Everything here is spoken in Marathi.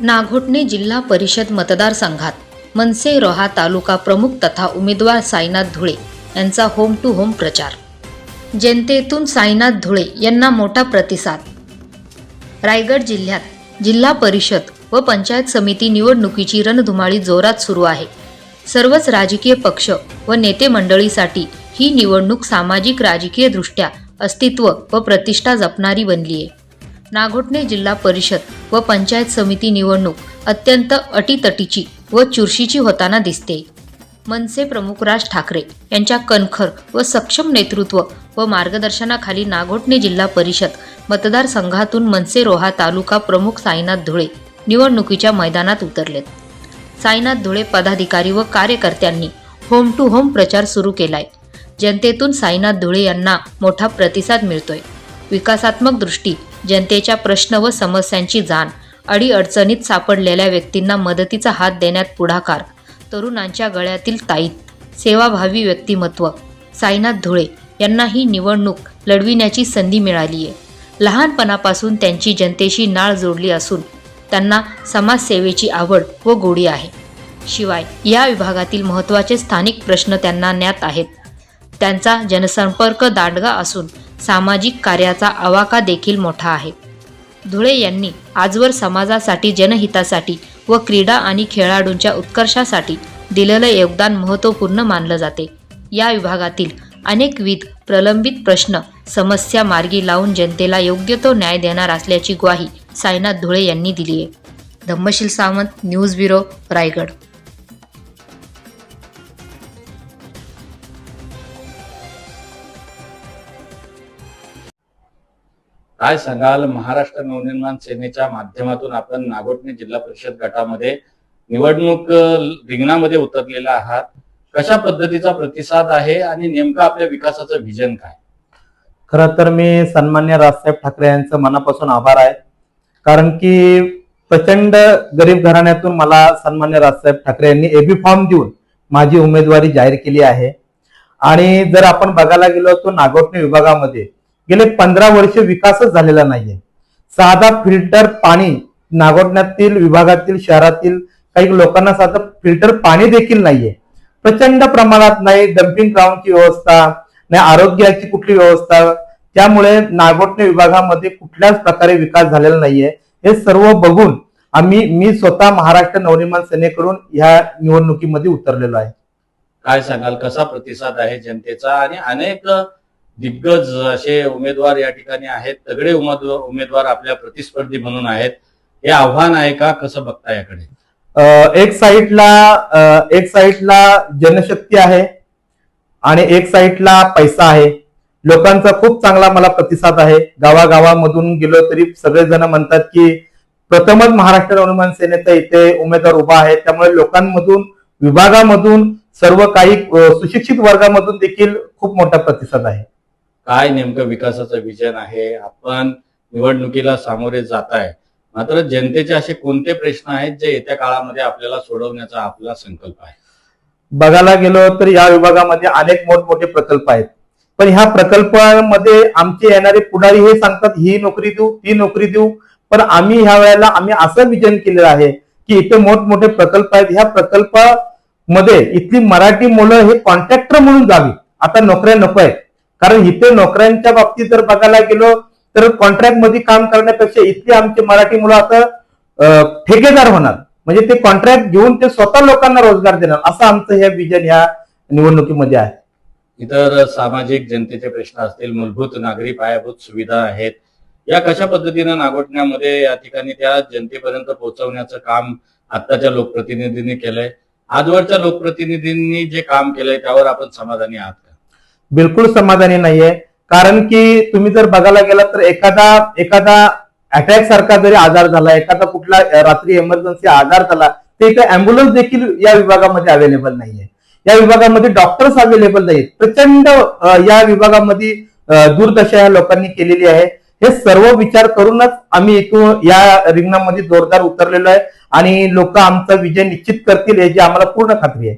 नागोठणे जिल्हा परिषद मतदारसंघात मनसे रोहा तालुका प्रमुख तथा उमेदवार साईनाथ धुळे यांचा होम टू होम प्रचार. जनतेतून साईनाथ धुळे यांना मोठा प्रतिसाद. रायगड जिल्ह्यात जिल्हा परिषद व पंचायत समिती निवडणुकीची रणधुमाळी जोरात सुरू आहे. सर्वच राजकीय पक्ष व नेते मंडळीसाठी ही निवडणूक सामाजिक राजकीय दृष्ट्या अस्तित्व व प्रतिष्ठा जपणारी बनली आहे नागोठणे जिल्हा परिषद व पंचायत समिती निवडणूक अत्यंत अटीतटीची व चुरशीची होताना दिसते. मनसे प्रमुख राज ठाकरे यांच्या कणखर व सक्षम नेतृत्व व मार्गदर्शनाखाली नागोठणे जिल्हा परिषद मतदारसंघातून मनसे रोहा तालुका प्रमुख साईनाथ धुळे निवडणुकीच्या मैदानात उतरलेत. साईनाथ धुळे पदाधिकारी व कार्यकर्त्यांनी होम टू होम प्रचार सुरू केलाय. जनतेतून साईनाथ धुळे यांना मोठा प्रतिसाद मिळतोय. विकासात्मक दृष्टी जनतेच्या प्रश्न व समस्यांची जाण. अडीअडचणीत सापडलेल्या व्यक्तींना मदतीचा हात देण्यात पुढाकार. तरुणांच्या गळ्यातील ताईत सेवाभावी व्यक्तिमत्व. साईनाथ धुळे यांना ही निवडणूक लढविण्याची संधी मिळाली आहे लहानपणापासून त्यांची जनतेशी नाळ जोडली असून त्यांना समाजसेवेची आवड व गोडी आहे. शिवाय या विभागातील महत्त्वाचे स्थानिक प्रश्न त्यांना ज्ञात आहेत. त्यांचा जनसंपर्क दांडगा असून सामाजिक कार्याचा आवाका देखील मोठा आहे. धुळे यांनी आजवर समाजासाठी जनहितासाठी व क्रीडा आणि खेळाडूंच्या उत्कर्षासाठी दिलेलं योगदान महत्त्वपूर्ण मानलं जाते. या विभागातील अनेकविध प्रलंबित प्रश्न समस्या मार्गी लावून जनतेला योग्य तो न्याय देणार असल्याची ग्वाही साईनाथ धुळे यांनी दिली आहे धम्मशील सावंत न्यूज ब्युरो रायगड. काय सांगाल? महाराष्ट्र नवनिर्माण सेनेच्या माध्यमातून आपण नागोठणे जिल्हा परिषद गटामध्ये निवडणूक रिंगणामध्ये उतरलेला आहात. कशा पद्धतीचा प्रतिसाद आहे आणि नेमकं आपल्या विकासाचं व्हिजन काय? खर तर मी सन्मान्य राजसाहेब ठाकरे यांचं मनापासून आभार आहे. कारण की प्रचंड गरीब घराण्यातून मला सन्मान्य राजसाहेब ठाकरे यांनी एबी फॉर्म देऊन माझी उमेदवारी जाहीर केली आहे. आणि जर आपण बघायला गेलो तर नागोठणे विभागामध्ये गेले पंधरा वर्ष विकासच झालेला नाहीये. साधा फिल्टर पाणी नागोठण्यातील विभागातील शहरातील काही लोकांना साधं फिल्टर पाणी देखील नाहीये. प्रचंड प्रमाणात नाही डम्पिंग ग्राउंडची व्यवस्था नाही आरोग्याची कुठली व्यवस्था त्यामुळे नागोठणे विभागामध्ये कुठल्याच प्रकारे विकास झालेला नाहीये. हे सर्व बघून आम्ही मी स्वतः महाराष्ट्र नवनिर्माण सेनेकडून ह्या निवडणुकीमध्ये उतरलेलो आहे. काय सांगाल? कसा प्रतिसाद आहे जनतेचा? आणि अनेक दिग्गज असे उमेदवार या ठिकाणी आहेत तगडे उमेदवार उमेदवार आपल्या प्रतिस्पर्धी म्हणून आहेत. हे आव्हान आहे का? कसं बघता याकडे? एक साईडला एक साईडला जनशक्ती आहे आणि एक साईडला पैसा आहे. लोकांचा खूप चांगला मला प्रतिसाद आहे. गावागावामधून गेलो तरी सगळेजण म्हणतात की प्रथमच महाराष्ट्र नवनिर्माण सेनेचा इथे उमेदवार उभा आहे. त्यामुळे लोकांमधून विभागामधून सर्व काही सुशिक्षित वर्गामधून देखील खूप मोठा प्रतिसाद आहे. काय नेमकं विकासाचं विजन आहे? आपण निवडणुकीला सामोरे जात आहे मात्र जनतेचे असे कोणते प्रश्न आहेत जे येत्या काळामध्ये आपल्याला सोडवण्याचा आपला संकल्प आहे? बघायला गेलो तर या विभागामध्ये अनेक मोठमोठे प्रकल्प आहेत. पण ह्या प्रकल्पामध्ये आमचे येणारे पुढारी हे सांगतात ही नोकरी देऊ ती नोकरी देऊ. पण आम्ही ह्या वेळेला आम्ही असं विजन केलेलं आहे की इथे मोठमोठे प्रकल्प आहेत. ह्या प्रकल्पामध्ये इथली मराठी मुलं हे कॉन्ट्रॅक्टर म्हणून जावी. आता नोकऱ्या नको आहेत. कारण इथे नोकऱ्यांच्या बाबतीत जर बघायला गेलो तर कॉन्ट्रॅक्टमध्ये काम करण्यापेक्षा इथली आमची मराठी मुलं आता ठेकेदार होणार. म्हणजे ते कॉन्ट्रॅक्ट घेऊन ते स्वतः लोकांना रोजगार देणार. असं आमचं हे विजन ह्या निवडणुकीमध्ये आहे. इतर सामाजिक जनतेचे प्रश्न असतील मूलभूत नागरी पायाभूत सुविधा आहेत. या कशा पद्धतीनं नागोठण्यामध्ये या ठिकाणी त्या जनतेपर्यंत पोहोचवण्याचं काम आत्ताच्या लोकप्रतिनिधींनी केलंय? आजवरच्या लोकप्रतिनिधींनी जे काम केलंय त्यावर आपण समाधानी आहात बिलकुल समाधानी नाहीये. कारण की तुम्ही जर बघायला गेला तर एखादा एखादा अटॅक सारखा जरी आजार झाला एखादा कुठला रात्री इमर्जन्सी आजार झाला तर इथे अँब्युलन्स देखील या विभागामध्ये अवेलेबल नाहीये. या विभागामध्ये डॉक्टर्स अवेलेबल नाहीत प्रचंड या विभागामध्ये दुर्दशा या लोकांनी केलेली आहे. हे सर्व विचार करूनच आम्ही इथून या रिंगणामध्ये जोरदार उतरलेलो आहे आणि लोक आमचा विजय निश्चित करतील याची आम्हाला पूर्ण खात्री आहे.